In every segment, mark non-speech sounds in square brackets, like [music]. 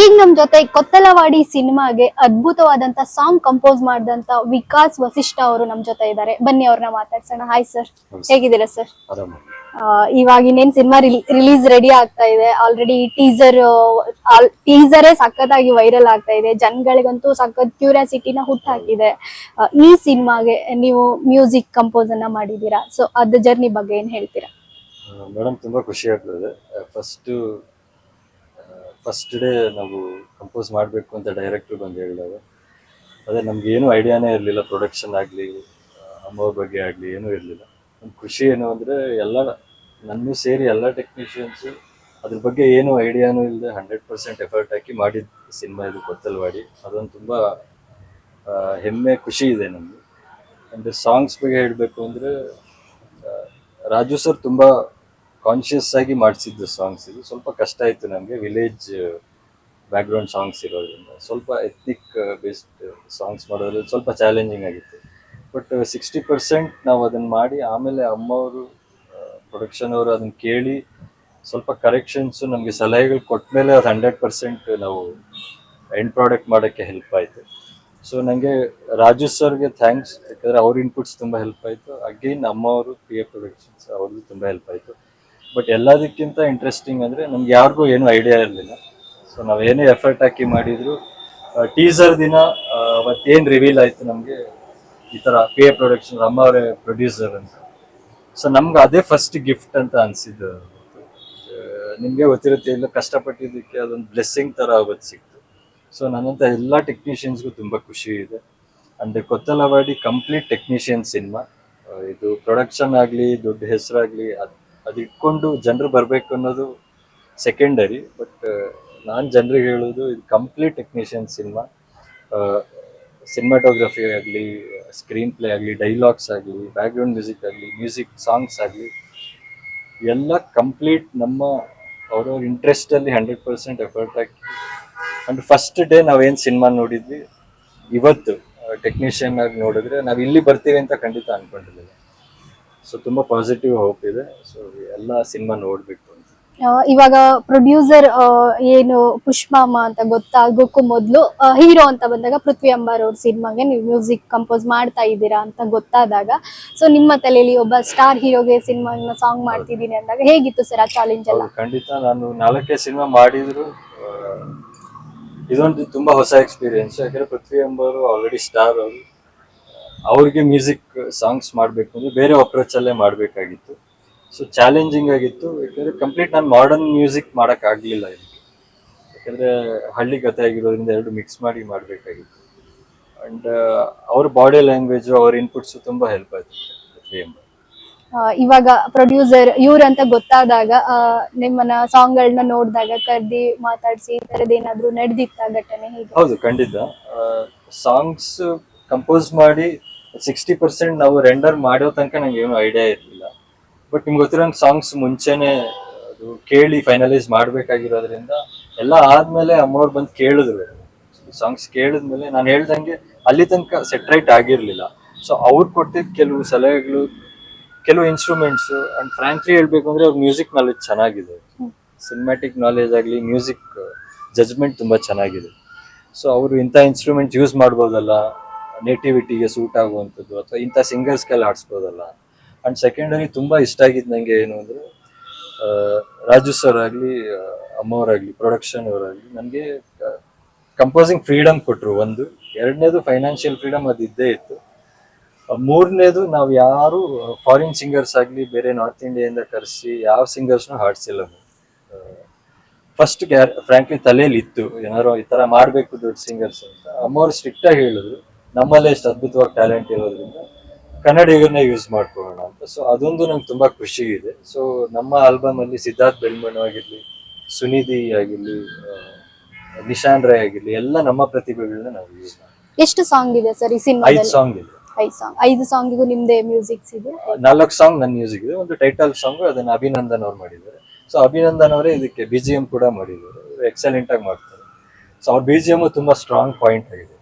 ಈಗ ನಮ್ ಜೊತೆ ಕೊತ್ತಲವಾಡಿ ಸಿನಿಮಾಗೆ ಅದ್ಭುತವಾದಂತ ಸಾಂಗ್ ಕಂಪೋಸ್ ಮಾಡಿದಂತ ವಿಕಾಸ್ ವಸಿಷ್ಠ ಅವರು ನಮ್ ಜೊತೆ ಇದ್ದಾರೆ. ಬನ್ನಿ ಅವ್ರನ್ನ ಮಾತಾಡ್ಸೋಣ. ಹಾಯ್ ಸರ್ ಹೇಗಿದ್ದೀರಾ ಸರ್ ಇವಾಗ ಇನ್ನೇನ್ ಸಿನಿಮಾ ರಿಲೀಸ್ ರೆಡಿ ಆಗ್ತಾ ಇದೆ. ಆಲ್ರೆಡಿ ಟೀಸರ್ ಟೀಸರೇ ಸಖತ್ತಾಗಿ ವೈರಲ್ ಆಗ್ತಾ ಇದೆ. ಜನಗಳಿಗಂತೂ ಸಖತ್ ಕ್ಯೂರಿಯಾಸಿಟಿನ ಹುಟ್ಟಾಕಿದೆ ಹಾಕಿದೆ. ಈ ಸಿನಿಮಾಗೆ ನೀವು ಮ್ಯೂಸಿಕ್ ಕಂಪೋಸ್ ಅನ್ನ ಮಾಡಿದೀರಾ ಸೊ ಅದ್ ಜರ್ನಿ ಬಗ್ಗೆ ಏನ್ ಹೇಳ್ತೀರಾ? ಮೇಡಮ್ ತುಂಬಾ ಖುಷಿ ಆಗ್ತದೆ. ಫಸ್ಟ್ ಫಸ್ಟ್ ಡೇ ನಾವು ಕಂಪೋಸ್ ಮಾಡಬೇಕು ಅಂತ ಡೈರೆಕ್ಟ್ರು ಬಂದು ಹೇಳಿದಾಗ, ಅದೇ ಏನು ಐಡಿಯಾನೇ ಇರಲಿಲ್ಲ ಪ್ರೊಡಕ್ಷನ್ ಆಗಲಿ ಅಮ್ಮವ್ರ ಬಗ್ಗೆ ಆಗಲಿ, ಏನೂ ಇರಲಿಲ್ಲ. ನಮ್ಮ ಖುಷಿ ಏನು ಅಂದರೆ ಎಲ್ಲ ನನ್ನೂ ಸೇರಿ ಎಲ್ಲ ಟೆಕ್ನಿಷಿಯನ್ಸು ಅದ್ರ ಬಗ್ಗೆ ಏನು ಐಡಿಯಾನೂ ಇಲ್ಲದೆ ಹಂಡ್ರೆಡ್ ಪರ್ಸೆಂಟ್ ಎಫರ್ಟ್ ಹಾಕಿ ಮಾಡಿದ ಸಿನಿಮಾ ಇದು ಕೊತ್ತಲ್ವಾಡಿ. ಅದೊಂದು ತುಂಬ ಹೆಮ್ಮೆ, ಖುಷಿ ಇದೆ ನಮಗೆ. ಅಂದರೆ ಸಾಂಗ್ಸ್ ಬಗ್ಗೆ ಹೇಳಬೇಕು ಅಂದರೆ ರಾಜು ಸರ್ ತುಂಬ ಕಾನ್ಷಿಯಸ್ ಆಗಿ ಮಾಡಿಸಿದ್ದು ಸಾಂಗ್ಸ್ ಇದು. ಸ್ವಲ್ಪ ಕಷ್ಟ ಆಯಿತು ನಮಗೆ. ವಿಲೇಜ್ ಬ್ಯಾಕ್ಗ್ರೌಂಡ್ ಸಾಂಗ್ಸ್ ಇರೋದ್ರಿಂದ. ಸ್ವಲ್ಪ ಎತ್ನಿಕ್ ಬೇಸ್ಡ್ ಸಾಂಗ್ಸ್ ಮಾಡೋದ್ರಲ್ಲಿ ಸ್ವಲ್ಪ ಚಾಲೆಂಜಿಂಗ್ ಆಗಿತ್ತು. ಬಟ್ ಸಿಕ್ಸ್ಟಿ ಪರ್ಸೆಂಟ್ ನಾವು ಅದನ್ನು ಮಾಡಿ ಆಮೇಲೆ ಅಮ್ಮವರು ಪ್ರೊಡಕ್ಷನ್ ಅವರು ಅದನ್ನು ಕೇಳಿ ಸ್ವಲ್ಪ ಕರೆಕ್ಷನ್ಸು ನಮಗೆ ಸಲಹೆಗಳು ಕೊಟ್ಟ ಮೇಲೆ ಅದು ಹಂಡ್ರೆಡ್ ಪರ್ಸೆಂಟ್ ನಾವು ಎಂಡ್ ಪ್ರಾಡಕ್ಟ್ ಮಾಡೋಕ್ಕೆ ಹೆಲ್ಪ್ ಆಯಿತು. ಸೊ ನನಗೆ ರಾಜು ಸರ್ಗೆ ಥ್ಯಾಂಕ್ಸ್ ಯಾಕಂದರೆ ಅವ್ರ ಇನ್ಪುಟ್ಸ್ ತುಂಬ ಹೆಲ್ಪ್ ಆಯಿತು. ಅಗೇನ್ ಅಮ್ಮವರು ಪಿ ಎ ಪ್ರೊಡಕ್ಷನ್ಸ್ ಅವ್ರಿಗೂ ತುಂಬ ಹೆಲ್ಪ್ ಆಯಿತು. ಬಟ್ ಎಲ್ಲದಕ್ಕಿಂತ ಇಂಟ್ರೆಸ್ಟಿಂಗ್ ಅಂದರೆ ನಮ್ಗೆ ಯಾರಿಗೂ ಏನು ಐಡಿಯಾ ಇರಲಿಲ್ಲ. ಸೊ ನಾವೇನೇ ಎಫರ್ಟ್ ಹಾಕಿ ಮಾಡಿದ್ರು ಟೀಸರ್ ದಿನ ಅವತ್ತೇನು ರಿವೀಲ್ ಆಯಿತು ನಮಗೆ, ಈ ಥರ ಪಿ ಎ ಪ್ರೊಡಕ್ಷನ್ ಅಮ್ಮ ಅವರೇ ಪ್ರೊಡ್ಯೂಸರ್ ಅಂತ. ಸೊ ನಮ್ಗೆ ಅದೇ ಫಸ್ಟ್ ಗಿಫ್ಟ್ ಅಂತ ಅನಿಸಿದ್ದು ನಿಮಗೆ ಗೊತ್ತಿರುತ್ತೆ ಇಲ್ಲ ಕಷ್ಟಪಟ್ಟಿದ್ದಕ್ಕೆ ಅದೊಂದು ಬ್ಲೆಸ್ಸಿಂಗ್ ಥರ ಅವತ್ತು ಸಿಕ್ತು. ಸೊ ನನ್ನಂತ ಎಲ್ಲ ಟೆಕ್ನಿಷಿಯನ್ಸ್ಗೂ ತುಂಬ ಖುಷಿ ಇದೆ. ಅಂದರೆ ಕೊತ್ತಲವಾಡಿ ಕಂಪ್ಲೀಟ್ ಟೆಕ್ನಿಷಿಯನ್ ಸಿನಿಮಾ ಇದು ಪ್ರೊಡಕ್ಷನ್ ಆಗಲಿ, ದೊಡ್ಡ ಹೆಸರಾಗಲಿ, ಅದು ಅದು ಇಟ್ಕೊಂಡು ಜನರು ಬರಬೇಕು ಅನ್ನೋದು ಸೆಕೆಂಡರಿ ಬಟ್ ನಾನು ಜನರಿಗೆ ಹೇಳೋದು ಇದು ಕಂಪ್ಲೀಟ್ ಟೆಕ್ನಿಷಿಯನ್ ಸಿನಿಮಾ ಸಿನಿಮಾಟೋಗ್ರಫಿ ಆಗಲಿ ಸ್ಕ್ರೀನ್ ಪ್ಲೇ ಆಗಲಿ ಡೈಲಾಗ್ಸ್ ಆಗಲಿ ಬ್ಯಾಕ್ಗ್ರೌಂಡ್ ಮ್ಯೂಸಿಕ್ ಆಗಲಿ ಮ್ಯೂಸಿಕ್ ಸಾಂಗ್ಸ್ ಆಗಲಿ, ಎಲ್ಲ ಕಂಪ್ಲೀಟ್ ನಮ್ಮ ಅವ್ರವ್ರ ಇಂಟ್ರೆಸ್ಟಲ್ಲಿ ಹಂಡ್ರೆಡ್ ಪರ್ಸೆಂಟ್ ಎಫರ್ಟ್ ಹಾಕಿ. ಅಂಡ್ ಫಸ್ಟ್ ಡೇ ನಾವೇನು ಸಿನಿಮಾ ನೋಡಿದ್ವಿ, ಇವತ್ತು ಟೆಕ್ನಿಷಿಯನ್ ಆಗಿ ನೋಡಿದ್ರೆ ನಾವು ಇಲ್ಲಿ ಬರ್ತೀವಿ ಅಂತ ಖಂಡಿತ ಅನ್ಕೊಂಡಿರ್ಲಿಲ್ಲ ಸೊ ತುಂಬಾ ಪಾಸಿಟಿವ್ ಹೋಪ್ ಇದೆ. ಸೊ ಎಲ್ಲ ಸಿನಿಮಾ ನೋಡ್ಬಿಟ್ಟು ಆ, ಇವಾಗ ಪ್ರೊಡ್ಯೂಸರ್ ಏನು ಪುಷ್ಪಮ್ಮ ಅಂತ ಗೊತ್ತಾಗೋಕ್ಕೂ ಮೊದಲು ಹೀರೋ ಅಂತ ಬಂದಾಗ ಪೃಥ್ವಿ ಅಂಬಾರ್ ಅವ್ರ ಸಿನಿಮಾಗೆ ನೀವು ಮ್ಯೂಸಿಕ್ ಕಂಪೋಸ್ ಮಾಡ್ತಾ ಇದ್ದೀರಾ ಅಂತ ಗೊತ್ತಾದಾಗ ಸೊ ನಿಮ್ಮ ತಲೆಯಲ್ಲಿ ಒಬ್ಬ ಸ್ಟಾರ್ ಹೀರೋಗೆ ಸಿನಿಮಾನ ಸಾಂಗ್ ಮಾಡ್ತಿದ್ದೀನಿ ಅಂದಾಗ ಹೇಗಿತ್ತು ಸರ್ ಆ ಚಾಲೆಂಜ್ ಎಲ್ಲ? ಹೌದು, ಖಂಡಿತ. ನಾನು ನಾಲ್ಕೇ ಸಿನಿಮಾ ಮಾಡಿದ್ರು. ಆ, ಇದೊಂದು ತುಂಬಾ ಹೊಸ ಎಕ್ಸ್ಪೀರಿಯನ್ಸ್ ಯಾಕಂದ್ರೆ ಪೃಥ್ವಿ ಎಂಬವರು ಆಲ್ರೆಡಿ ಸ್ಟಾರ್ ಅವರು. ಅವ್ರಿಗೆ ಮ್ಯೂಸಿಕ್ ಸಾಂಗ್ಸ್ ಮಾಡಬೇಕು ಅಂದರೆ ಬೇರೆ ಅಪ್ರೋಚ್ ಅಲ್ಲೇ ಮಾಡಬೇಕಾಗಿತ್ತು. ಸೊ ಚಾಲೆಂಜಿಂಗ್ ಆಗಿತ್ತು. ಯಾಕಂದ್ರೆ ಕಂಪ್ಲೀಟ್ ನಾನು ಮಾಡರ್ನ್ ಮ್ಯೂಸಿಕ್ ಮಾಡೋಕ್ಕಾಗಲಿಲ್ಲ ಆಗ್ಲಿಲ್ಲ ಇದಕ್ಕೆ ಯಾಕಂದ್ರೆ ಹಳ್ಳಿ ಕಥೆ ಆಗಿರೋದ್ರಿಂದ ಎರಡು ಮಿಕ್ಸ್ ಮಾಡಿ ಮಾಡಬೇಕಾಗಿತ್ತು. ಅಂಡ್ ಅವ್ರ ಬಾಡಿ ಲ್ಯಾಂಗ್ವೇಜ್ ಅವ್ರ ಇನ್ಪುಟ್ಸ್ ತುಂಬ ಹೆಲ್ಪ್ ಆಯ್ತು ಇವಾಗ ಪ್ರೊಡ್ಯೂಸರ್ ಇವ್ರಂತ ಗೊತ್ತಾದಾಗ ನಿಮ್ಮನ್ನ ಸಾಂಗ್ಗಳನ್ನ ನೋಡಿದಾಗ ಕರ್ದಿ ಮಾತಾಡಿಸಿ ಈ ಥರದ್ದೇನಾದರೂ ಏನಾದ್ರು ನಡೆದಿತ್ತ ಘಟನೆ ಹೀಗೆ? ಹೌದು ಖಂಡಿತ. ಸಾಂಗ್ಸ್ ಕಂಪೋಸ್ ಮಾಡಿ ಸಿಕ್ಸ್ಟಿ ಪರ್ಸೆಂಟ್ ನಾವು ರೆಂಡರ್ ಮಾಡೋ ತನಕ ನಂಗೆ ಏನು ಐಡಿಯಾ ಇರಲಿಲ್ಲ. ಬಟ್ ನಿಮ್ಗೆ ಗೊತ್ತಿರೋಂಗೆ ಸಾಂಗ್ಸ್ ಮುಂಚೆನೆ ಅದು ಕೇಳಿ ಫೈನಲೈಸ್ ಮಾಡಬೇಕಾಗಿರೋದ್ರಿಂದ ಎಲ್ಲ ಆದ್ಮೇಲೆ ಅಮ್ಮವ್ರು ಬಂದು ಕೇಳಿದ್ರು. ಸಾಂಗ್ಸ್ ಕೇಳಿದ್ಮೇಲೆ ನಾನು ಹೇಳ್ದಂಗೆ ಅಲ್ಲಿ ತನಕ ಸೆಟ್ರೈಟ್ ಆಗಿರಲಿಲ್ಲ. ಸೊ ಅವ್ರು ಕೊಟ್ಟಿದ್ದ ಕೆಲವು ಸಲಹೆಗಳು ಕೆಲವು ಇನ್ಸ್ಟ್ರೂಮೆಂಟ್ಸು ಅಂಡ್ ಫ್ರಾಂಕ್ಲಿ ಹೇಳಬೇಕು ಅಂದ್ರೆ ಅವ್ರ ಮ್ಯೂಸಿಕ್ ನಾಲೆಜ್ ಚೆನ್ನಾಗಿದೆ. ಸಿನಿಮ್ಯಾಟಿಕ್ ನಾಲೆಜ್ ಆಗಲಿ ಮ್ಯೂಸಿಕ್ ಜಜ್ಮೆಂಟ್ ತುಂಬ ಚೆನ್ನಾಗಿದೆ. ಸೊ ಅವರು ಇಂಥ ಇನ್ಸ್ಟ್ರೂಮೆಂಟ್ ಯೂಸ್ ಮಾಡ್ಬೋದಲ್ಲ ನೇಟಿವಿಟಿಗೆ ಸೂಟ್ ಆಗುವಂಥದ್ದು ಅಥವಾ ಇಂಥ ಸಿಂಗರ್ಸ್ಗೆಲ್ಲ ಹಾಡಿಸ್ಬೋದಲ್ಲ. ಆ್ಯಂಡ್ ಸೆಕೆಂಡರಿ ತುಂಬ ಇಷ್ಟ ಆಗಿದ್ದು ನನಗೆ ಏನು ಅಂದರೆ ರಾಜು ಸರ್ ಆಗಲಿ ಅಮ್ಮವರಾಗಲಿ ಪ್ರೊಡಕ್ಷನ್ ಅವರಾಗಲಿ ನನಗೆ ಕಂಪೋಸಿಂಗ್ ಫ್ರೀಡಮ್ ಕೊಟ್ಟರು ಒಂದು. ಎರಡನೇದು ಫೈನಾನ್ಷಿಯಲ್ ಫ್ರೀಡಮ್ ಅದು ಇದ್ದೇ ಇತ್ತು. ಮೂರನೇದು ನಾವು ಯಾರು ಫಾರಿನ್ ಸಿಂಗರ್ಸ್ ಆಗಲಿ, ಬೇರೆ ನಾರ್ತ್ ಇಂಡಿಯಾದಿಂದ ಕರೆಸಿ ಯಾವ ಸಿಂಗರ್ಸ್ನೂ ಹಾಡಿಸಿಲ್ಲ ಫಸ್ಟ್ ಫ್ರಾಂಕ್ಲಿ ತಲೆಯಲ್ಲಿ ಇತ್ತು. ಏನಾದ್ರು ಈ ಥರ ಮಾಡಬೇಕು ದೊಡ್ಡ ಸಿಂಗರ್ಸ್ ಅಂತ. ಅಮ್ಮವ್ರು ಸ್ಟ್ರಿಕ್ಟ್ ಆಗಿ ಹೇಳಿದ್ರು. ನಮ್ಮಲ್ಲೇ ಎಷ್ಟು ಅದ್ಭುತವಾಗಿ ಟ್ಯಾಲೆಂಟ್ ಇರೋದ್ರಿಂದ ಕನ್ನಡಿಗರನ್ನ ಯೂಸ್ ಮಾಡ್ಕೊಳ್ಳೋಣ ಅಂತ. ಸೊ ಅದೊಂದು ನಂಗೆ ತುಂಬಾ ಖುಷಿ ಇದೆ. ಸೊ ನಮ್ಮ ಆಲ್ಬಮ್ ಅಲ್ಲಿ ಸಿದ್ಧಾರ್ಥ್ ಬೆಳ್ಮಣ್ಣು ಆಗಿರ್ಲಿ ಸುನಿಧಿ ಆಗಿರ್ಲಿ ನಿಶಾನ್ ರೈ ಆಗಿರ್ಲಿ ಎಲ್ಲ ನಮ್ಮ ಪ್ರತಿಭೆಗಳನ್ನ ನಾವು ಯೂಸ್ ಮಾಡ್ತೀವಿ. ಎಷ್ಟು ಸಾಂಗ್ ಇದೆ ಸರ್ ಈ ಐದು ಸಿನಿಮಾದಲ್ಲಿ ಸಾಂಗ್ ಇದೆ. ಐದು ಸಾಂಗ್ ಐದು ಸಾಂಗಿಗೂ ನಿಮ್ದೇ ಮ್ಯೂಸಿಕ್ಸ್ ಇದೆ? ನಾಲ್ಕು ಸಾಂಗ್ ನನ್ನ ಮ್ಯೂಸಿಕ್ ಇದೆ. ಒಂದು ಟೈಟಲ್ ಸಾಂಗ್ ಅದನ್ನ ಅಭಿನಂದನ್ ಅವ್ರು ಮಾಡಿದ್ದಾರೆ. ಸೊ ಅಭಿನಂದನ್ ಅವರೇ ಇದಕ್ಕೆ ಬಿ ಜಿ ಎಂ ಕೂಡ ಮಾಡಿದ್ದಾರೆ. ಎಕ್ಸಲೆಂಟ್ ಆಗಿ ಮಾಡ್ತಾರೆ. ಸೊ ಅವ್ರ ಬಿ ಜಿ ಎಂ ತುಂಬಾ ಸ್ಟ್ರಾಂಗ್ ಪಾಯಿಂಟ್ ಆಗಿದೆ.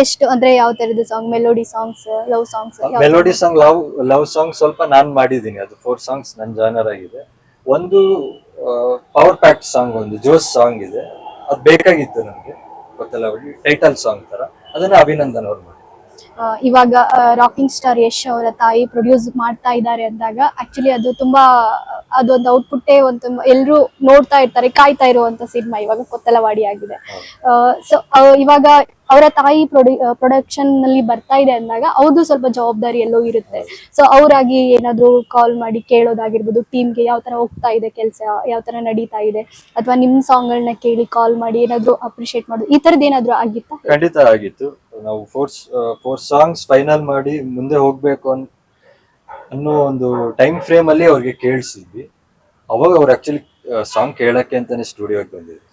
ಎಷ್ಟು ಅಂದ್ರೆ ಯಾವ ತರದ song melody songs love songs melody song love love song ಸ್ವಲ್ಪ ನಾನ್ ಮಾಡಿದ್ದೀನಿ. ಅದು ಫೋರ್ ಸಾಂಗ್ಸ್ ನನ್ನ ಜಾನರ್ ಆಗಿದೆ. ಒಂದು ಪವರ್ ಪ್ಯಾಕ್ಟ್ ಸಾಂಗ್ ಒಂದು ಜೋಸ್ ಸಾಂಗ್ ಇದೆ. ಅದು ಬೇಕಾಗಿತ್ತು ನನಗೆ. ಗೊತ್ತಲ್ಲ ಟೈಟಲ್ ಸಾಂಗ್ ತರ. ಅದನ್ನ ಅಭಿನಂದನ್ ಅವ್ರು ಮಾಡಿ ಇವಾಗ ರಾಕಿಂಗ್ ಸ್ಟಾರ್ ಯಶ್ ಅವರ ತಾಯಿ ಪ್ರೊಡ್ಯೂಸ್ ಮಾಡ್ತಾ ಇದ್ದಾರೆ ಅಂದಾಗ ಆಕ್ಚುಲಿ ಅದು ತುಂಬಾ, ಅದೊಂದು ಔಟ್ಪುಟ್ಟೇ ಒಂದು ಎಲ್ಲರೂ ನೋಡ್ತಾ ಇರ್ತಾರೆ, ಕಾಯ್ತಾ ಇರುವಂತ ಸಿನಿಮಾ ಇವಾಗ ಕೊತ್ತಲವಾಡಿ ಆಗಿದೆ. ಸೊ ಇವಾಗ ಅವರ ತಾಯಿ ಪ್ರೊಡಿ ಪ್ರೊಡಕ್ಷನ್ನಲ್ಲಿ ಬರ್ತಾ ಇದೆ ಅಂದಾಗ ಅವ್ರದ್ದು ಸ್ವಲ್ಪ ಜವಾಬ್ದಾರಿ ಎಲ್ಲೋ ಇರುತ್ತೆ. ಸೊ ಅವರಾಗಿ ಏನಾದ್ರು ಕಾಲ್ ಮಾಡಿ ಕೇಳೋದಾಗಿರ್ಬೋದು ಟೀಮ್ಗೆ ಯಾವ ತರ ಹೋಗ್ತಾ ಇದೆ ಕೆಲಸ ಯಾವ ತರ ನಡೀತಾ ಇದೆ, ಅಥವಾ ನಿಮ್ ಸಾಂಗ್ ಗಳನ್ನ ಕೇಳಿ ಕಾಲ್ ಮಾಡಿ ಏನಾದ್ರು ಅಪ್ರಿಶಿಯೇಟ್ ಮಾಡೋದು, ಈ ತರದ್ ಏನಾದ್ರು ಆಗಿತ್ತಾ? ಖಂಡಿತ ಆಗಿತ್ತು. ನಾವು ಫೋರ್ಸ್ ಫೋರ್ ಸಾಂಗ್ಸ್ ಫೈನಲ್ ಮಾಡಿ ಮುಂದೆ ಹೋಗ್ಬೇಕು ಅನ್ ಅನ್ನೋ ಒಂದು ಟೈಮ್ ಫ್ರೇಮ್ ಅಲ್ಲಿ ಅವ್ರಿಗೆ ಕೇಳಿಸಿದ್ವಿ. ಅವಾಗ ಅವ್ರು ಆಕ್ಚುಲಿ ಸಾಂಗ್ ಕೇಳಕ್ಕೆ ಅಂತಾನೆ ಸ್ಟುಡಿಯೋಗೆ ಬಂದಿದ್ರು.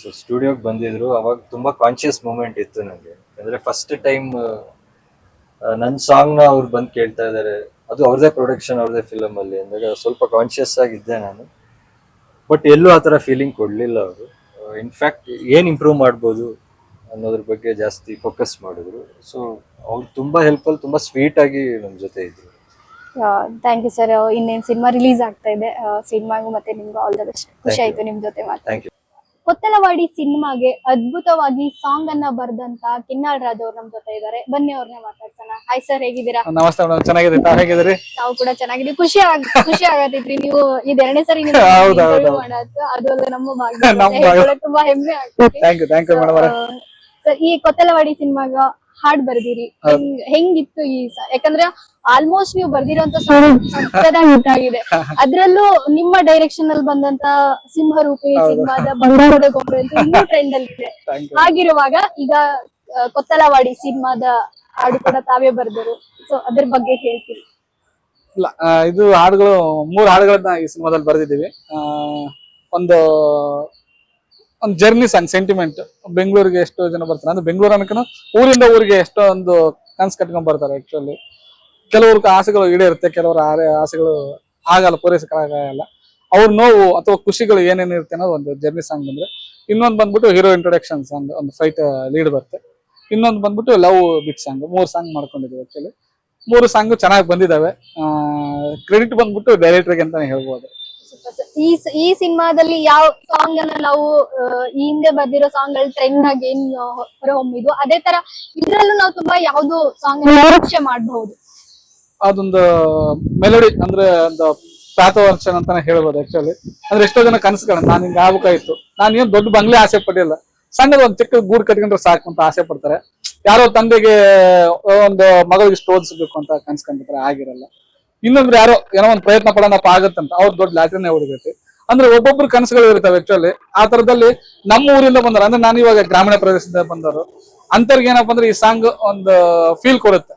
ಸೊ ಸ್ಟುಡಿಯೋಗೆ ಬಂದಿದ್ರು. ಅವಾಗ ತುಂಬಾ ಕಾನ್ಶಿಯಸ್ ಮೂಮೆಂಟ್ ಇತ್ತು ನನಗೆ ಅಂದ್ರೆ ಫಸ್ಟ್ ಟೈಮ್ ನನ್ನ ಸಾಂಗ್ನ ಅವ್ರು ಬಂದು ಕೇಳ್ತಾ ಇದ್ದಾರೆ ಅದು ಅವ್ರದೇ ಪ್ರೊಡಕ್ಷನ್ ಅವ್ರದೇ ಫಿಲಮ್ ಅಲ್ಲಿ. ಅಂದಾಗ ಸ್ವಲ್ಪ ಕಾನ್ಶಿಯಸ್ ಆಗಿದ್ದೆ ನಾನು. ಬಟ್ ಎಲ್ಲೂ ಆ ಥರ ಫೀಲಿಂಗ್ ಕೊಡ್ಲಿಲ್ಲ ಅವರು. ಇನ್ಫ್ಯಾಕ್ಟ್ ಏನ್ ಇಂಪ್ರೂವ್ ಮಾಡ್ಬೋದು? ಅನ್ನೋದ್ರ ಬಗ್ಗೆ ಜಾಸ್ತಿ ಫೋಕಸ್ ಮಾಡಿದ್ರು. ಸೊ ಅವ್ರು ತುಂಬಾ ಹೆಲ್ಪ್ಫುಲ್ ತುಂಬಾ ಸ್ವೀಟ್ ಆಗಿ ನಮ್ಮ ಜೊತೆ ಇದ್ರು. ಥ್ಯಾಂಕ್ ಯು ಸರ್ ಇನ್ನೇನು ಸಿನಿಮಾ ರಿಲೀಸ್ ಆಗ್ತಾ ಇದೆ. ಸಿನಿಮಾಗೂ ಮತ್ತೆ ನಿಮ್ಗೆ ಆಲ್ ದ ಬೆಸ್ಟ್ ಖುಷಿ ಆಯ್ತು ನಿಮ್ ಜೊತೆ ಮಾತಾಡಿ. ಥ್ಯಾಂಕ್ ಯು ಕೊತ್ತಲವಾಡಿ ಸಿನಿಮಾಗೆ ಅದ್ಭುತವಾಗಿ ಸಾಂಗ್ ಅನ್ನ ಬರ್ದಂತ ಕಿನ್ನಾಳ್ ರಾಜ್ ಅವ್ರು ನಮ್ ಜೊತೆ ಇದ್ದಾರೆ ಬನ್ನಿ ಅವ್ರನ್ನ ಮಾತಾಡ್ಸೋಣ. ಹಾಯ್ ಸರ್ ಹೇಗಿದ್ದೀರಾ? ನಮಸ್ತೆ ಮೇಡಮ್ ಚೆನ್ನಾಗಿದೆ ತಾವ್ ಹೇಗಿದ್ದೀರಿ? ತಾವು ಕೂಡ ಚೆನ್ನಾಗಿದೆ ಖುಷಿ ಆಗ ಖುಷಿ ಆಗತ್ತಿದ್ರಿ ನೀವು ಇದ್ ಎರಡನೇ ಸರಿ. ಮಾಡತ್ತು ಅದು ಅಲ್ಲ ನಮ್ಮ ಭಾಗ ಭಾಗ್ಯ. [laughs] ತುಂಬಾ ಹೆಮ್ಮೆ ಆಗ್ತದೆ thank you thank you madam ಅವರೇ. ಸರ್ ಈ ಕೊತ್ತಲವಾಡಿ ಸಿನಿಮಾಗ ಹಾಡ್ ಬರ್ದಿರಿ. ಹೆಂಗ್ ಹೆಂಗಿತ್ತು ಈ ಯಾಕಂದ್ರೆ ಆಲ್ಮೋಸ್ಟ್ ನೀವು ಬರ್ದಿರೋಂತ ಸಾಂಗ್ ಆಗಿದೆ. ಅದ್ರಲ್ಲೂ ನಿಮ್ಮ ಡೈರೆಕ್ಷನ್ ಅಲ್ಲಿ ಬಂದಂತ ಸಿಂಹರೂಪಿ ಸಿನಿಮಾದ ಬಂಗಾರದ ಗೊಂಬೆ ಅಂತ ಇನ್ನೂ ಟ್ರೆಂಡ್ ಅಲ್ಲಿ ಇದೆ. ಹಾಗಿರುವಾಗ ಈಗ ಕೊತ್ತಲವಾಡಿ ಸಿನಿಮಾದ ಹಾಡು ಕೂಡ ತಾವೇ ಬರ್ದರು. ಸೊ ಅದ್ರ ಬಗ್ಗೆ ಹೇಳ್ತೀನಿ ಇಲ್ಲ ಇದು ಹಾಡುಗಳು ಮೂರು ಹಾಡುಗಳನ್ನ ಈ ಸಿನಿಮಾದಲ್ಲಿ ಬರೆದಿದ್ದೀವಿ. ಒಂದು ಒಂದು ಜರ್ನಿ ಸಾಂಗ್ ಸೆಂಟಿಮೆಂಟ್ ಬೆಂಗಳೂರಿಗೆ ಎಷ್ಟೋ ಜನ ಬರ್ತಾರೆ. ಅಂದ್ರೆ ಬೆಂಗಳೂರು ಅನ್ಕೊಂಡು ಊರಿಂದ ಊರಿಗೆ ಎಷ್ಟೋ ಒಂದು ಕನ್ಸು ಕಟ್ಕೊಂಡ್ ಬರ್ತಾರೆ ಆಕ್ಚುಲಿ ಕೆಲವ್ರ ಆಸೆಗಳು ಈಡೇರುತ್ತೆ, ಕೆಲವರ ಆಸೆಗಳು ಆಗಲ್ಲ ಪೂರೈಸಕ್ಕಾಗಲ್ಲ ಅವ್ರ ನೋವು ಅಥವಾ ಖುಷಿಗಳು ಏನೇನು ಇರುತ್ತೆ ಅನ್ನೋದು ಒಂದು ಜರ್ನಿ ಸಾಂಗ್ ಬಂದ್ರೆ. ಇನ್ನೊಂದು ಬಂದ್ಬಿಟ್ಟು ಹೀರೋ ಇಂಟ್ರೊಡಕ್ಷನ್ ಸಾಂಗ್ ಒಂದು ಫೈಟ್ ಲೀಡ್ ಬರುತ್ತೆ. ಇನ್ನೊಂದು ಬಂದ್ಬಿಟ್ಟು ಲವ್ ಬಿಟ್ ಸಾಂಗ್ ಮೂರು ಸಾಂಗ್ ಮಾಡ್ಕೊಂಡಿದ್ದೀವಿ ಆಕ್ಚುಲಿ ಮೂರು ಸಾಂಗು ಚೆನ್ನಾಗಿ ಬಂದಿದ್ದಾವೆ ಕ್ರೆಡಿಟ್ ಬಂದ್ಬಿಟ್ಟು ಡೈರೆಕ್ಟರ್ಗೆ ಅಂತಾನೆ ಹೇಳ್ಬೋದು. ಈ ಈ ಸಿನಿಮಾದಲ್ಲಿ ಯಾವ ಸಾಂಗ್ ಅನ್ನ ನಾವು ಈ ಹಿಂದೆ ಬರ್ದಿರೋ ಸಾಂಗ್ ಅಲ್ಲಿ ಟ್ರೆಂಡ್ ಆಗಿ ಏನ್ ಹೊರಹೊಮ್ಮಿದ್ವು ಅದೇ ತರ ಇದ್ರಲ್ಲೂ ನಾವು ತುಂಬಾ ಯಾವ್ದು ಸಾಂಗ್ ನಿರೀಕ್ಷೆ ಮಾಡಬಹುದು. ಅದೊಂದು ಮೆಲೋಡಿ ಅಂದ್ರೆ ಒಂದು ಪ್ಯಾಥವರ್ಷನ್ ಅಂತಾನೆ ಹೇಳ್ಬೋದು ಆಕ್ಚುಲಿ ಅಂದ್ರೆ ಎಷ್ಟೋ ಜನ ಕನಸುಗಳು ನಾನು ಹಿಂಗ ಆಗ್ಬೇಕಾಯ್ತು ನಾನು ಏನು ದೊಡ್ಡ ಬಂಗ್ಲೆ ಆಸೆ ಪಟ್ಟಿಲ್ಲ. ಸಣ್ಣದ ಒಂದು ಚಿಕ್ಕ ಗೂಡು ಕಟ್ಕೊಂಡ್ರೆ ಸಾಕು ಅಂತ ಆಸೆ ಪಡ್ತಾರೆ. ಯಾರೋ ತಂದೆಗೆ ಒಂದು ಮಗಳಿಗೆ ಇಷ್ಟು ಬೇಕು ಅಂತ ಕನ್ಸ್ಕೊಂಡಿರ್ತಾರೆ ಆಗಿರಲ್ಲ. ಇನ್ನೊಂದ್ರೆ ಯಾರೋ ಏನೋ ಒಂದು ಪ್ರಯತ್ನ ಪಡೋಣಪ್ಪ ಆಗತ್ತಂತ ಅವ್ರ ದೊಡ್ಡ ಲ್ಯಾಟ್ರಿನ ಹೊಡಿಬೇಕು ಅಂದ್ರೆ ಒಬ್ಬೊಬ್ರು ಕನಸುಗಳು ಇರ್ತವೆ ಆಕ್ಚುಲಿ ಆ ತರದಲ್ಲಿ ನಮ್ಮ ಊರಿಂದ ಬಂದಾರ ಅಂದ್ರೆ ನಾನು ಇವಾಗ ಗ್ರಾಮೀಣ ಪ್ರದೇಶದಿಂದ ಬಂದವರು ಅಂತವ್ರಿಗೆ ಏನಪ್ಪ ಅಂದ್ರೆ ಈ ಸಾಂಗ್ ಒಂದು ಫೀಲ್ ಕೊಡುತ್ತೆ.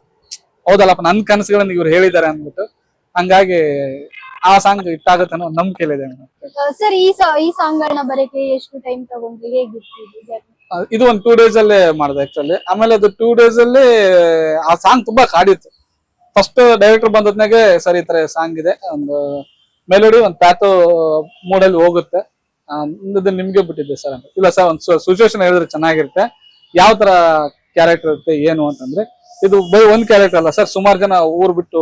ಹೌದಲ್ಲಪ್ಪ ನನ್ನ ಕನಸುಗಳನ್ನ ಇವ್ರು ಹೇಳಿದ್ದಾರೆ ಅಂದ್ಬಿಟ್ಟು ಹಂಗಾಗಿ ಆ ಸಾಂಗ್ ಇಟ್ಟಾಗುತ್ತೆ ಅನ್ನೋ ನಂಬಿಕೆ ಇದೆ ಸರ್ ಈ ಈ ಸಾಂಗ್ ಗಳನ್ನ ಬರಕ್ಕೆ ಎಷ್ಟು ಟೈಮ್ ತಗೊಂಡ್ರಿ? ಹೇಗಿತ್ತು ಇದು? journey? ಇದು ಒಂದು ಟೂ ಡೇಸ್ ಅಲ್ಲೇ ಮಾಡಿದೆ ಆಕ್ಚುಲಿ ಆಮೇಲೆ ಅದು ಟೂ ಡೇಸ್ ಅಲ್ಲಿ ಆ ಸಾಂಗ್ ತುಂಬಾ ಕಾಡಿತ್ತು. ಫಸ್ಟ್ ಡೈರೆಕ್ಟರ್ ಬಂದದ್ನಾಗೆ ಸರ್ ಈ ತರ ಸಾಂಗ್ ಇದೆ. ಒಂದು ಮೆಲೋಡಿ ಒಂದು ಪ್ಯಾತು ಮೂಡಲ್ಲಿ ಹೋಗುತ್ತೆ. ನಿಮ್ಗೆ ಬಿಟ್ಟಿದ್ದೆ ಸರ್ ಅಂತ. ಇಲ್ಲ ಸರ್ ಒಂದು ಸಿಚುವೇಶನ್ ಹೇಳಿದ್ರೆ ಚೆನ್ನಾಗಿರುತ್ತೆ. ಯಾವ ತರ ಕ್ಯಾರೆಕ್ಟರ್ ಇರುತ್ತೆ ಏನು ಅಂತಂದ್ರೆ ಇದು ಬೈ ಒಂದ್ ಕ್ಯಾರೆಕ್ಟರ್ ಅಲ್ಲ ಸರ್ ಸುಮಾರು ಜನ ಊರ್ ಬಿಟ್ಟು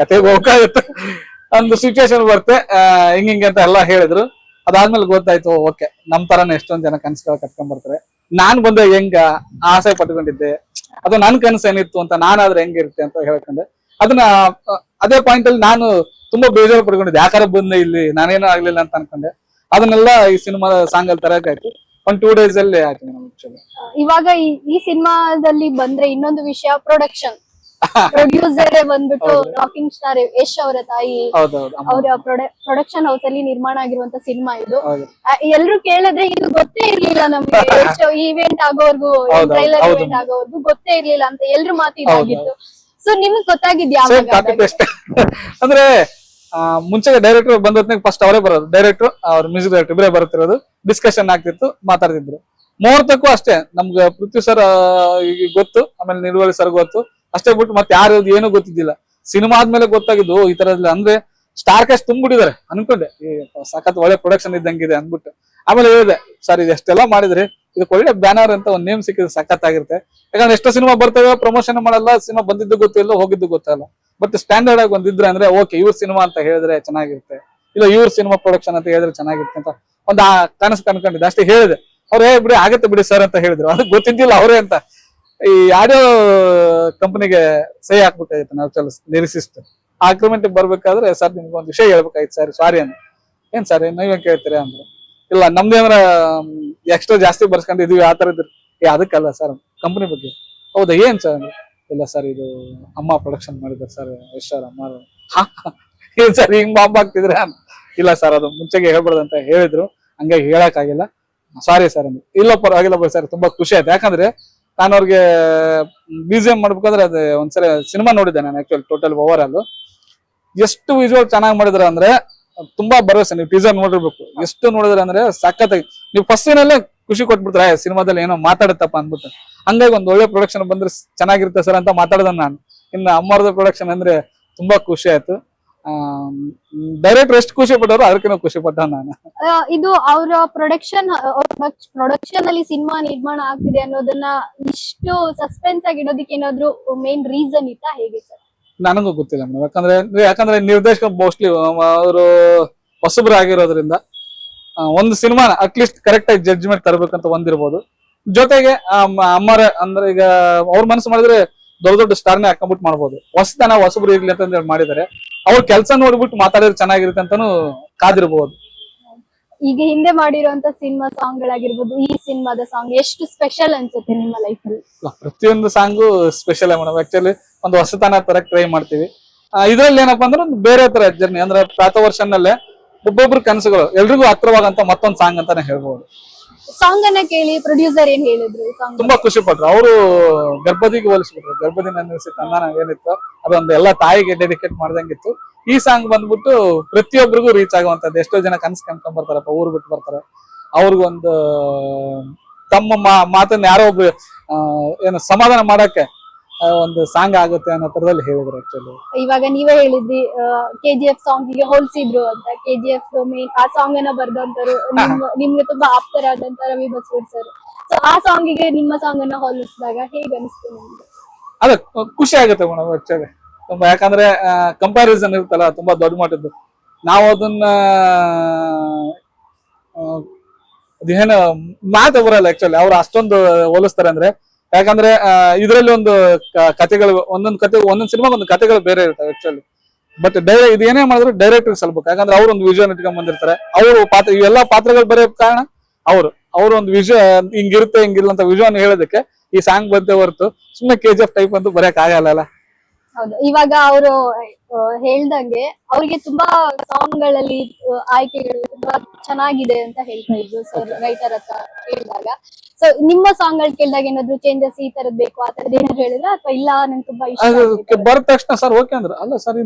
ಕತೆಗೆ ಹೋಗಕ್ಕಾಗುತ್ತೆ ಒಂದು ಸಿಚುವೇಶನ್ ಬರುತ್ತೆ. ಆ, ಹಿಂಗ್ ಹಿಂಗೆ ಅಂತ ಎಲ್ಲ ಹೇಳಿದ್ರು. ಅದಾದ್ಮೇಲೆ ಗೊತ್ತಾಯ್ತು ಓಕೆ ನಮ್ ತರನೇ ಎಷ್ಟೊಂದ್ ಜನ ಕನ್ಸುಗಳು ಕಟ್ಕೊಂಡ್ ಬರ್ತಾರೆ. ನಾನ್ ಬಂದ ಹೆಂಗ? ಆಸೆ ಪಟ್ಕೊಂಡಿದ್ದೆ ಅದು ನನ್ ಕನಸು ಏನಿತ್ತು ಅಂತ ನಾನಾದ್ರೆ ಹೆಂಗಿರುತ್ತೆ ಅಂತ ಹೇಳ್ಕೊಂಡೆ. ಅದನ್ನ ಅದೇ ಪಾಯಿಂಟ್ ಅಲ್ಲಿ ನಾನು ತುಂಬಾ ಬೇಜಾರು ಪಡ್ಕೊಂಡಿದ್ದೆ. ಯಾಕಾರ ಬಂದೆ ಇಲ್ಲಿ? ನಾನೇನೋ ಆಗ್ಲಿಲ್ಲ ಅಂತ ಅನ್ಕೊಂಡೆ. ಅದನ್ನೆಲ್ಲ ಈ ಸಿನಿಮಾ ಸಾಂಗ್ ಅಲ್ಲಿ ತರಕಾಯ್ತು ಒಂದ್ ಟೂ ಡೇಸ್ ಅಲ್ಲಿ ಆಯ್ತು ಇವಾಗ ಈ ಸಿನಿಮಾದಲ್ಲಿ ಬಂದ್ರೆ ಇನ್ನೊಂದು ವಿಷಯ ಪ್ರೊಡಕ್ಷನ್ ಪ್ರೊಡ್ಯೂಸರ್ ಬಂದ್ಬಿಟ್ಟು ರಾಕಿಂಗ್ ಸ್ಟಾರ್ ಯಶ್ ಅವರ ತಾಯಿ ಅವರ ಪ್ರೊಡಕ್ಷನ್ ಹೌಸ್ ಅಲ್ಲಿ ನಿರ್ಮಾಣ ಆಗಿರುವಂತ ಸಿನಿಮಾ ಇದು. ಎಲ್ರು ಕೇಳಿದ್ರೆ ಇದು ಗೊತ್ತೇ ಇರ್ಲಿಲ್ಲ ನಮ್ಗೆ. ಈವೆಂಟ್ ಆಗೋರ್ಗು ಟ್ರೈಲರ್. ಇವೆಂಟ್ ಆಗೋರ್ಗು ಗೊತ್ತೇ ಇರ್ಲಿಲ್ಲ ಅಂತ ಎಲ್ರು ಮಾತು ಇದಾಗಿತ್ತು. ಸೊ ನಿಮ್ಗೆ ಗೊತ್ತಾಗಿದ್ಯಾ [laughs] ಅಂದ್ರೆ ಮುಂಚೆಗೆ ಮುಂಚೆ ಡೈರೆಕ್ಟರ್ ಬಂದೊತ್ನಾಗ ಫಸ್ಟ್ ಅವರೇ ಬರೋದು. ಡೈರೆಕ್ಟರ್ ಅವ್ರ ಮ್ಯೂಸಿಕ್ ಡೈರೆಕ್ಟರ್ ಇಬ್ಬರೇ ಬರುತ್ತಿರೋದು. ಡಿಸ್ಕಷನ್ ಆಗ್ತಿತ್ತು ಮಾತಾಡ್ತಿದ್ರು. ಮುಹೂರ್ತಕ್ಕೂ ಅಷ್ಟೇ. ನಮ್ಗೆ ಪೃಥ್ವಿ ಸರ್ ಗೊತ್ತು ಆಮೇಲೆ ನಿಲುವಳಿ ಸರ್ ಗೊತ್ತು. ಅಷ್ಟೇ ಬಿಟ್ಟು ಮತ್ತೆ ಯಾರು ಏನು ಗೊತ್ತಿದ್ದಿಲ್ಲ. ಸಿನಿಮಾ ಆದ್ಮೇಲೆ ಗೊತ್ತಾಗಿದ್ದು ಈ ತರದಲ್ಲಿ ಅಂದ್ರೆ ಸ್ಟಾರ್ ಕ್ಯಾಸ್ಟ್ ತುಂಬಿಟ್ಟಿದ್ದಾರೆ ಅನ್ಕೊಂಡೆ ಸಖತ್ ಒಳ್ಳೆ ಪ್ರೊಡಕ್ಷನ್ ಇದ್ದಂಗಿದೆ ಅಂದ್ಬಿಟ್ಟು. ಆಮೇಲೆ ಹೇಳಿದೆ, ಸರ್, ಇದು ಎಷ್ಟೆಲ್ಲ ಮಾಡಿದ್ರಿ ಇದಕ್ಕೆ ಒಳ್ಳೆ ಬ್ಯಾನರ್ ಅಂತ ಒಂದ್ ನೇಮ್ ಸಿಕ್ಕಿದ್ರೆ ಸಖತ್ ಆಗಿರುತ್ತೆ. ಯಾಕಂದ್ರೆ ಎಷ್ಟೋ ಸಿನಿಮಾ ಬರ್ತವೆ ಪ್ರಮೋಷನ್ ಮಾಡಲ್ಲ, ಸಿನಿಮಾ ಬಂದಿದ್ದು ಗೊತ್ತಿಲ್ಲ ಹೋಗಿದ್ದು ಗೊತ್ತಲ್ಲ ಬಟ್ ಸ್ಟ್ಯಾಂಡರ್ಡ್ ಆಗಿ ಒಂದಿದ್ರೆ ಅಂದ್ರೆ, ಓಕೆ, ಇವ್ರ ಸಿನಿಮಾ ಅಂತ ಹೇಳಿದ್ರೆ ಚೆನ್ನಾಗಿರುತ್ತೆ. ಇಲ್ಲ, ಇವ್ರ ಸಿನಿಮಾ ಪ್ರೊಡಕ್ಷನ್ ಅಂತ ಹೇಳಿದ್ರೆ ಚೆನ್ನಾಗಿರುತ್ತೆ ಅಂತ ಒಂದು ಆ ಕನಸು ಕನ್ಕೊಂಡಿದ್ದೆ ಅಷ್ಟೇ ಹೇಳಿದೆ. ಅವ್ರು ಹೇ ಬಿಡಿ, ಆಗತ್ತೆ ಬಿಡಿ ಸರ್ ಅಂತ ಹೇಳಿದ್ರು. ಅದಕ್ಕೆ ಗೊತ್ತಿದ್ದಿಲ್ಲ ಅವರೇ ಅಂತ. ಈ ಆಡಿಯೋ ಕಂಪನಿಗೆ ಸಹಿ ಹಾಕ್ಬೇಕಾಗಿತ್ತು, ನಾವು ಚಲ ಲಿರಿಸಿಸ್ಟ್ ಆ ಬರ್ಬೇಕಾದ್ರೆ ಸರ್ ನಿಮ್ಗೆ ಒಂದು ವಿಷಯ ಹೇಳ್ಬೇಕಾಗಿತ್ತು, ಸರ್ ಸಾರಿ ಅಂತ ಏನ್ ಸರ್ ನೀವೇನ್ ಕೇಳ್ತೀರಾ? ಅಂದ್ರೆ. ಇಲ್ಲ ನಮ್ದೇನಾರ ಎಕ್ಸ್ಟ್ರಾ ಜಾಸ್ತಿ ಬರ್ಸ್ಕೊಂಡಿದೀವಿ ಆ ತರ ಇದ್ರು. ಏ, ಅದಕ್ಕಲ್ಲ ಸರ್, ಕಂಪನಿ ಬಗ್ಗೆ. ಹೌದಾ, ಏನ್ ಸರ್? ಅಂದ್ರೆ ಇಲ್ಲ ಸರ್, ಇದು ಅಮ್ಮ ಪ್ರೊಡಕ್ಷನ್ ಮಾಡಿದ್ದಾರೆ ಸರ್, ಎಸ್ ಸರ್, ಅಮ್ಮ? ಏನ್ ಸರ್, ಹಿಂಗ್ ಬಾಂಬ್ ಆಗ್ತಿದ್ರ ಇಲ್ಲ ಸರ್, ಅದು ಮುಂಚೆಗೆ ಹೇಳ್ಬಾರ್ದು ಅಂತ ಹೇಳಿದ್ರು. ಹಂಗಾಗಿ ಹೇಳಕ್ ಆಗಿಲ್ಲ ಸಾರಿ ಸರ್, ಅಂದ್ರೆ. ಇಲ್ಲ ಪರವಾಗಿಲ್ಲ ಸರ್, ತುಂಬಾ ಖುಷಿ ಆಯ್ತು. ಯಾಕಂದ್ರೆ ನಾನು ಅವ್ರಿಗೆ ಮ್ಯೂಸಿಯಂ ಮಾಡ್ಬೇಕಾದ್ರೆ ಅದು ಒಂದ್ಸಲ ಸಿನಿಮಾ ನೋಡಿದ್ದೆ ನಾನು ಆಕ್ಚುಲಿ ಟೋಟಲ್ ಓವರ್ ಆಲ್ ಎಷ್ಟು ವಿಜುವಲ್ ಚೆನ್ನಾಗಿ ಮಾಡಿದ್ರ ಅಂದ್ರೆ ತುಂಬಾ ಭರವಸೆ, ನೀವು ಟೀಸರ್ ನೋಡಿರ್ಬೇಕು. ಎಷ್ಟು ನೋಡಿದ್ರೆ ಅಂದ್ರೆ ಸಖತ್ತಾಗಿ, ನೀವು ಫಸ್ಟ್ ಸೀನಲ್ಲೇ ಖುಷಿ ಕೊಟ್ಬಿಡ್ತಾರೆ ಸಿನಿಮಾದಲ್ಲಿ ಏನೋ ಮಾತಾಡುತ್ತಪ್ಪ ಅಂದ್ಬಿಟ್ಟು. ಹಂಗಾಗಿ ಒಂದ್ ಒಳ್ಳೆ ಪ್ರೊಡಕ್ಷನ್ ಬಂದ್ರೆ ಚೆನ್ನಾಗಿರುತ್ತೆ ಸರ್ ಅಂತ ಮಾತಾಡ್ದೆ ನಾನು. ಇನ್ನು ಅಮ್ಮರ್ದ ಪ್ರೊಡಕ್ಷನ್ ಅಂದ್ರೆ ತುಂಬಾ ಖುಷಿ ಆಯ್ತು. ಡೈರೆಕ್ಟರ್ ಎಷ್ಟು ಖುಷಿ ಪಟ್ಟವ್ರು ಅದಕ್ಕಿಂತ ಖುಷಿ ಪಟ್ಟ ನಾನು. ಇದು ಅವರ ಪ್ರೊಡಕ್ಷನ್ ಪ್ರೊಡಕ್ಷನ್ ಅಲ್ಲಿ ಸಿನಿಮಾ ನಿರ್ಮಾಣ ಆಗ್ತಿದೆ ಅನ್ನೋದನ್ನ ಇಷ್ಟು ಸಸ್ಪೆನ್ಸ್ ಆಗಿ ಇಡೋದಕ್ಕೆ ಏನಾದ್ರು ಮೇನ್ ರೀಸನ್ ಇತ್ತಾ ಹೇಗೆ ಸರ್? ನನಗೂ ಗೊತ್ತಿಲ್ಲ ಮೇಡಮ್. ಯಾಕಂದ್ರೆ ಯಾಕಂದ್ರೆ ನಿರ್ದೇಶಕ ಮೋಸ್ಟ್ಲಿ ಅವರು ಹೊಸಬ್ರು ಆಗಿರೋದ್ರಿಂದ ಒಂದು ಸಿನಿಮಾ ಅಟ್ಲೀಸ್ಟ್ ಕರೆಕ್ಟ್ ಆಗಿ ಜಡ್ಜ್ಮೆಂಟ್ ತರಬೇಕಂತ ಒಂದಿರ್ಬೋದು. ಜೊತೆಗೆ ಅಮ್ಮರ ಅಂದ್ರೆ ಈಗ ಅವ್ರ ಮನಸ್ಸು ಮಾಡಿದ್ರೆ ದೊಡ್ಡ ದೊಡ್ಡ ಸ್ಟಾರ್ನೇ ಹಾಕೊಂಡ್ಬಿಟ್ಟು ಮಾಡ್ಬೋದು. ಹೊಸತನ ಹೊಸಬ್ರು ಇರ್ಲಿ ಅಂತ ಮಾಡಿದ್ದಾರೆ. ಅವ್ರ ಕೆಲಸ ನೋಡ್ಬಿಟ್ಟು ಮಾತಾಡಿದ್ರೆ ಚೆನ್ನಾಗಿರುತ್ತೆ ಅಂತಾನು ಕಾದಿರ್ಬೋದು. ಈಗ ಹಿಂದೆ ಮಾಡಿರುವಂತ ಸಿನಿಮಾ ಸಾಂಗ್ ಗಳಾಗಿರ್ಬೋದು ಈ ಸಿನಿಮಾದ ಸಾಂಗ್ ಎಷ್ಟು ಸ್ಪೆಷಲ್ ಅನ್ಸುತ್ತೆ ನಿಮ್ಮ ಲೈಫ್ ಅಲ್ಲಿ? ಪ್ರತಿಯೊಂದು ಸಾಂಗು ಸ್ಪೆಷಲ್ ಮೇಡಮ್ ಆಕ್ಚುಲಿ ಒಂದು ಹೊಸತನ ತರ ಟ್ರೈ ಮಾಡ್ತೀವಿ. ಇದ್ರಲ್ಲಿ ಏನಪ್ಪಾ ಅಂದ್ರೆ ಒಂದು ಬೇರೆ ತರ ಜರ್ನಿ ಅಂದ್ರೆ ಪ್ರಾತ ವರ್ಷನಲ್ಲೇ ಒಬ್ಬೊಬ್ರು ಕನಸುಗಳು ಎಲ್ರಿಗೂ ಹತ್ರವಾಗಂತ ಮತ್ತೊಂದು ಸಾಂಗ್ ಅಂತಾನೆ ಹೇಳ್ಬೋದು. ಸಾಂಗ್ ಅನ್ನ ಕೇಳಿ ಪ್ರೊಡ್ಯೂಸರ್ ಏನ್ ಹೇಳಿದ್ರು ತುಂಬಾ ಖುಷಿ ಪಟ್ರು. ಅವರು ಗರ್ಭದಿಗೆ ಹೋಲಿಸ್ಬಿಟ್ರು. ಗರ್ಭದಿ ನೆನೆಸಿ ತಂದಾನ ಏನಿತ್ತು, ಅದೊಂದು ಎಲ್ಲ ತಾಯಿಗೆ ಡೆಡಿಕೇಟ್ ಮಾಡ್ದಂಗಿತ್ತು. ಈ ಸಾಂಗ್ ಬಂದ್ಬಿಟ್ಟು ಪ್ರತಿಯೊಬ್ಬರಿಗೂ ರೀಚ್ ಆಗುವಂತದ್ದು ಎಷ್ಟೋ ಜನ ಕನ್ಸ್ ಕಂಡ್ಕೊಂಡ್ ಬರ್ತಾರಪ್ಪ, ಊರು ಬಿಟ್ಟು ಬರ್ತಾರೆ. ಅವ್ರಿಗೊಂದು, ತಮ್ಮ ಮಾತನ್ನ ಯಾರೋ ಒಬ್ರು ಏನು ಸಮಾಧಾನ ಮಾಡಕ್ಕೆ ಒಂದು ಸಾಂಗ್ ಆಗುತ್ತೆ ಅನ್ನೋ ತರದಲ್ಲಿ ಹೇಳಿದ್ರು ಆಕ್ಚುಲಿ ಇವಾಗ ನೀವೇ ಹೇಳಿದ್ರಿ ಕೆ ಜಿ ಎಫ್ ಸಾಂಗ್ಗೆ ಹೋಲ್ಸಿದ್ರು ಅಂತ. ಕೆ ಜಿ ಎಫ್ ಮೇನ್ ಆ ಸಾಂಗ್ ಅನ್ನ ಬರ್ದಂತರು ನಿಮ್ ನಿಮ್ಗೆ ತುಂಬಾ ಆಪ್ತರಾದಂತ ರವಿ ಬಸವರ್ ಸರ್ ಸೊ ಆ ಸಾಂಗ್ಗೆ ನಿಮ್ಮ ಸಾಂಗ್ ಅನ್ನ ಹೋಲಿಸಿದಾಗ ಹೇಗೆ ಅನಿಸ್ತು ನಿಮ್ಗೆ? ಅದ ಖುಷಿ ಆಗುತ್ತೆ ಮೇಡಮ್ ಆಕ್ಚುಲಿ ತುಂಬಾ ಯಾಕಂದ್ರೆ ಕಂಪ್ಯಾರಿಸನ್ ಇರುತ್ತಲ್ಲ ತುಂಬಾ ದೊಡ್ಡ ಮಟ್ಟದ್ದು. ನಾವು ಅದನ್ನ ಅದೇನು ಮಾತು ಬರಲ್ಲ ಆಕ್ಚುಲಿ ಅವ್ರು ಅಷ್ಟೊಂದು ಹೋಲಿಸ್ತಾರೆ ಅಂದ್ರೆ ಯಾಕಂದ್ರೆ ಇದರಲ್ಲಿ ಒಂದು ಕ- ಕಥೆಗಳು, ಒಂದೊಂದು ಕತೆ, ಒಂದೊಂದು ಸಿನಿಮಾ ಒಂದು ಕಥೆಗಳು ಬೇರೆ ಇರ್ತವೆ ಆಕ್ಚುಲಿ ಬಟ್ ಡೈರೆ ಇದು ಏನೇ ಮಾಡಿದ್ರು ಡೈರೆಕ್ಟರ್ ಸ್ವಲ್ಪ ಯಾಕಂದ್ರೆ ಅವ್ರು ಒಂದು ವಿಷನ್ ಇಟ್ಕೊಂಡ್ ಬಂದಿರ್ತಾರೆ. ಅವರು ಪಾತ್ರ ಇವೆಲ್ಲ ಪಾತ್ರಗಳು ಬರೆಯೋ ಕಾರಣ ಅವರು. ಅವರು ಒಂದು ವಿಷ ಹಿಂಗಿರುತ್ತೆ, ಹಿಂಗಿಲ್ಲ ಅಂತ ವಿಷನ್ ಹೇಳೋದಕ್ಕೆ ಈ ಸಾಂಗ್ ಬಂತೆ ಹೊರತು ಸುಮ್ಮನೆ ಕೆ ಜಿ ಟೈಪ್ ಅಂತೂ ಬರೆಯಕ್ ಆಗಲ್ಲ ಹೌದು. ಇವಾಗ ಅವರು ಹೇಳ್ದಂಗೆ ಅವ್ರಿಗೆ ತುಂಬಾ ಸಾಂಗ್ಗಳಲ್ಲಿ ಆಯ್ಕೆಗಳು ತುಂಬಾ ಚೆನ್ನಾಗಿದೆ ಅಂತ ಹೇಳ್ತಾ ಇದ್ರು. ಸರ್ ರೈಟರ್ ಹತ್ರ ಕೇಳಿದಾಗ. ಸೊ ನಿಮ್ಮ ಸಾಂಗ್ಗಳು ಕೇಳಿದಾಗ ಏನಾದ್ರು ಚೇಂಜಸ್ ಈ ತರದ್ ಬೇಕು ಆ ತರದ್ ಏನಾದ್ರು ಹೇಳಿದ್ರೆ? ಅಥವಾ ಇಲ್ಲ ನಂಗೆ ತುಂಬಾ ಇಷ್ಟ ಬರ. ತಕ್ಷಣ ಸರ್ ಓಕೆ ಅಂದ್ರೆ. ಅಲ್ಲ ಸರ್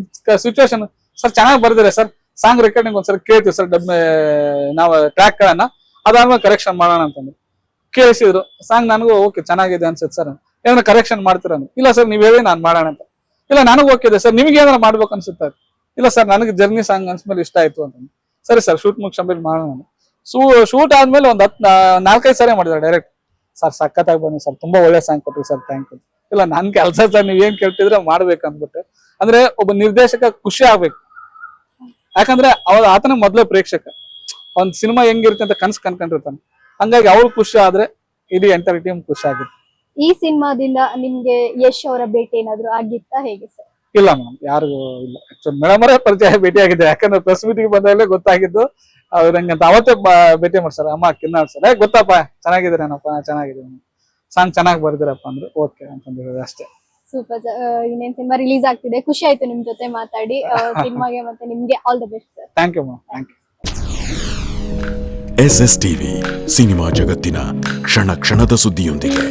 ಸಿಚುವೇಶನ್ ಸರ್ ಚೆನ್ನಾಗಿ ಬರ್ದಿದೆ ಸರ್. ಸಾಂಗ್ ರೆಕಾರ್ಡಿಂಗ್ ಒಂದ್ಸರಿ ಕೇಳ್ತೀವಿ ಸರ್ ಡಬ್ ನಾವು ಟ್ರ್ಯಾಕ್ ಗಳನ್ನ. ಅದಾದ್ಮೇಲೆ ಕರೆಕ್ಷನ್ ಮಾಡೋಣ ಅಂತಂದ್ರು. ಕೇಳಿಸಿದ್ರು. ಸಾಂಗ್ ನನಗೂ ಓಕೆ ಚೆನ್ನಾಗಿದೆ ಅನ್ಸುತ್ತೆ ಸರ್. ಏನಾದ್ರು ಕರೆಕ್ಷನ್ ಮಾಡ್ತೀರ ಇಲ್ಲ ಸರ್ ನೀವ್ ಹೇಳಿ ನಾನು ಮಾಡೋಣ ಅಂತ. ಇಲ್ಲ, ನನಗೆ ಓಕೆ ಇದೆ ಸರ್. ನಿಮ್ಗೆ ಏನಾರ ಮಾಡ್ಬೇಕು ಅನ್ಸುತ್ತೆ? ಇಲ್ಲ, ಸರ್, ನನಗೆ ಜರ್ನಿ ಸಾಂಗ್ ಅನ್ಸ್ಮೇಲೆ ಇಷ್ಟ ಆಯ್ತು ಅಂತ. ಸರಿ, ಸರ್ ಶೂಟ್ ಮುಗಿಸ್ಕೊಂಡ್ಮೇಲೆ ಮಾಡೋಣ ಸೂ ಶೂಟ್ ಆದ್ಮೇಲೆ ಒಂದ್ ಹತ್ ನಾಲ್ಕೈದು ಸಾರಿ ಮಾಡಿದಾರೆ ಡೈರೆಕ್ಟ್ ಸರ್, ಸಖತ್ತಾಗಿ ಬನ್ನಿ ಸರ್. ತುಂಬಾ ಒಳ್ಳೆ ಸಾಂಗ್ ಕೊಟ್ರಿ ಸರ್. ಥ್ಯಾಂಕ್ ಯು ಇಲ್ಲ, ನನ್ ಕೆಲಸ ಸರ್, ನೀವ್ ಏನ್ ಕೇಳ್ತಿದ್ರೆ ಮಾಡ್ಬೇಕು ಅಂದ್ಬಿಟ್ಟು. ಅಂದ್ರೆ ಒಬ್ಬ ನಿರ್ದೇಶಕ ಖುಷಿ ಆಗ್ಬೇಕು. ಯಾಕಂದ್ರೆ ಅವ್ರ ಆತನ ಮೊದ್ಲೇ ಪ್ರೇಕ್ಷಕ. ಒಂದ್ ಸಿನಿಮಾ ಹೆಂಗಿರುತ್ತೆ ಅಂತ ಕನ್ಸ್ ಕನ್ಕೊಂಡಿರ್ತಾನೆ. ಹಂಗಾಗಿ ಅವ್ರು ಖುಷಿ ಆದ್ರೆ ಇಡೀ ಎಂಟರ್ ಟೀಮ್ ಖುಷಿ ಆಗುತ್ತೆ. ಈ ಸಿನಿಮಾದಿಂದ ನಿಮ್ಗೆ ಯಶ್ ಅವರ ಭೇಟಿ ಏನಾದ್ರು ಆಗಿತ್ತಾ ಹೇಗೆ ಸರ್? ಇಲ್ಲ ಮೇಡಮ್ ಯಾರಿಗೂ ಇಲ್ಲ. ಮೇಡಮ್ ಅವರೇ ಪರಿಚಯ ಭೇಟಿ ಆಗಿದೆ ಯಾಕಂದ್ರೆ ಪ್ರೆಸ್ ಮೀಟಿಂಗ್ ಬಂದಾಗಲೇ ಗೊತ್ತಾಗಿದ್ದು ಅವ್ರು ಹಂಗಂತ ಅವತ್ತೇ ಬ- ಭೇಟಿ ಮಾಡ್ಸಾರ. ಅಮ್ಮ ಕಿನ್ನ ಸರ್. ಏ ಗೊತ್ತಪ್ಪ ಚೆನ್ನಾಗಿದ್ದೀರೇನಪ್ಪ ಚೆನ್ನಾಗಿದ್ದೀನಿ. ಸಾಂಗ್ ಚೆನ್ನಾಗಿ ಬರ್ದಿರಪ್ಪ ಅಂದ್ರೆ. ಓಕೆ ಅಂತಂದು ಹೇಳೋದು ಅಷ್ಟೇ. ಸೂಪರ್ ಸರ್ ಇನ್ನೇನ್ ಸಿನಿಮಾ ರಿಲೀಸ್ ಆಗ್ತಿದೆ. ಖುಷಿ ಆಯ್ತು ನಿಮ್ ಜೊತೆ ಮಾತಾಡಿ. [laughs] ಸಿನಿಮಾಗೆ ಮತ್ತೆ ನಿಮ್ಗೆ all the best sir thank you madam thank you S S TV cinema ಜಗತ್ತಿನ ಕ್ಷಣ ಕ್ಷಣದ ಸುದ್ದಿಯೊಂದಿಗೆ.